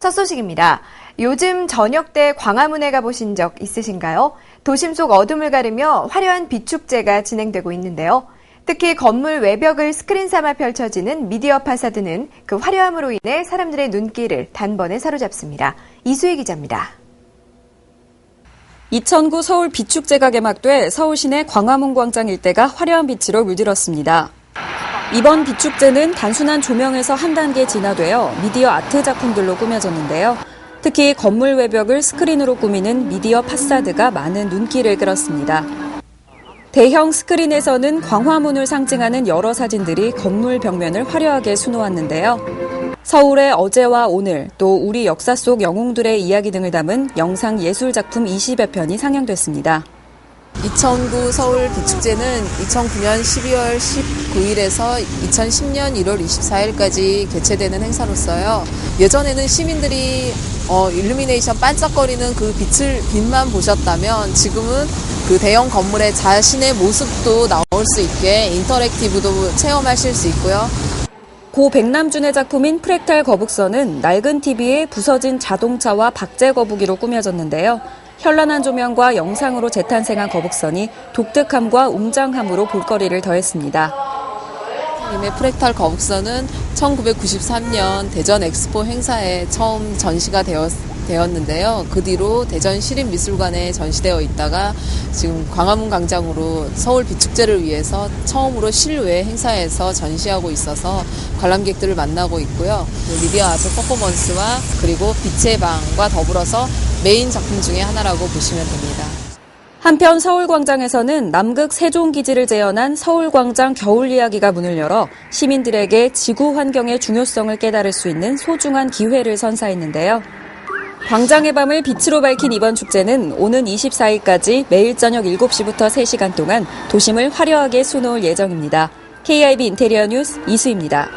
첫 소식입니다. 요즘 저녁 때 광화문에 가보신 적 있으신가요? 도심 속 어둠을 가르며 화려한 비축제가 진행되고 있는데요. 특히 건물 외벽을 스크린 삼아 펼쳐지는 미디어 파사드는 그 화려함으로 인해 사람들의 눈길을 단번에 사로잡습니다. 이수희 기자입니다. 2009 서울 비축제가 개막돼 서울 시내 광화문 광장 일대가 화려한 빛으로 물들었습니다. 이번 비축제는 단순한 조명에서 한 단계 진화되어 미디어 아트 작품들로 꾸며졌는데요. 특히 건물 외벽을 스크린으로 꾸미는 미디어 파사드가 많은 눈길을 끌었습니다. 대형 스크린에서는 광화문을 상징하는 여러 사진들이 건물 벽면을 화려하게 수놓았는데요. 서울의 어제와 오늘, 또 우리 역사 속 영웅들의 이야기 등을 담은 영상 예술 작품 20여 편이 상영됐습니다. 2009 서울 비축제는 2009년 12월 19일에서 2010년 1월 24일까지 개최되는 행사로서요. 예전에는 시민들이 어, 일루미네이션 반짝거리는 그 빛을 빛만 보셨다면 지금은 그 대형 건물의 자신의 모습도 나올 수 있게 인터랙티브도 체험하실 수 있고요. 고 백남준의 작품인 프랙탈 거북선은 낡은 TV에 부서진 자동차와 박제 거북이로 꾸며졌는데요. 현란한 조명과 영상으로 재탄생한 거북선이 독특함과 웅장함으로 볼거리를 더했습니다. 님의 프랙탈 거북선은 1993년 대전 엑스포 행사에 처음 전시가 되었, 되었는데요. 그 뒤로 대전 시립미술관에 전시되어 있다가 지금 광화문 광장으로 서울 비축제를 위해서 처음으로 실외 행사에서 전시하고 있어서 관람객들을 만나고 있고요. 그 미디어 아트 퍼포먼스와 그리고 빛의 방과 더불어서 메인 작품 중에 하나라고 보시면 됩니다. 한편 서울광장에서는 남극 세종기지를 재현한 서울광장 겨울 이야기가 문을 열어 시민들에게 지구 환경의 중요성을 깨달을 수 있는 소중한 기회를 선사했는데요. 광장의 밤을 빛으로 밝힌 이번 축제는 오는 24일까지 매일 저녁 7시부터 3시간 동안 도심을 화려하게 수놓을 예정입니다. KIB 인테리어 뉴스 이수입니다.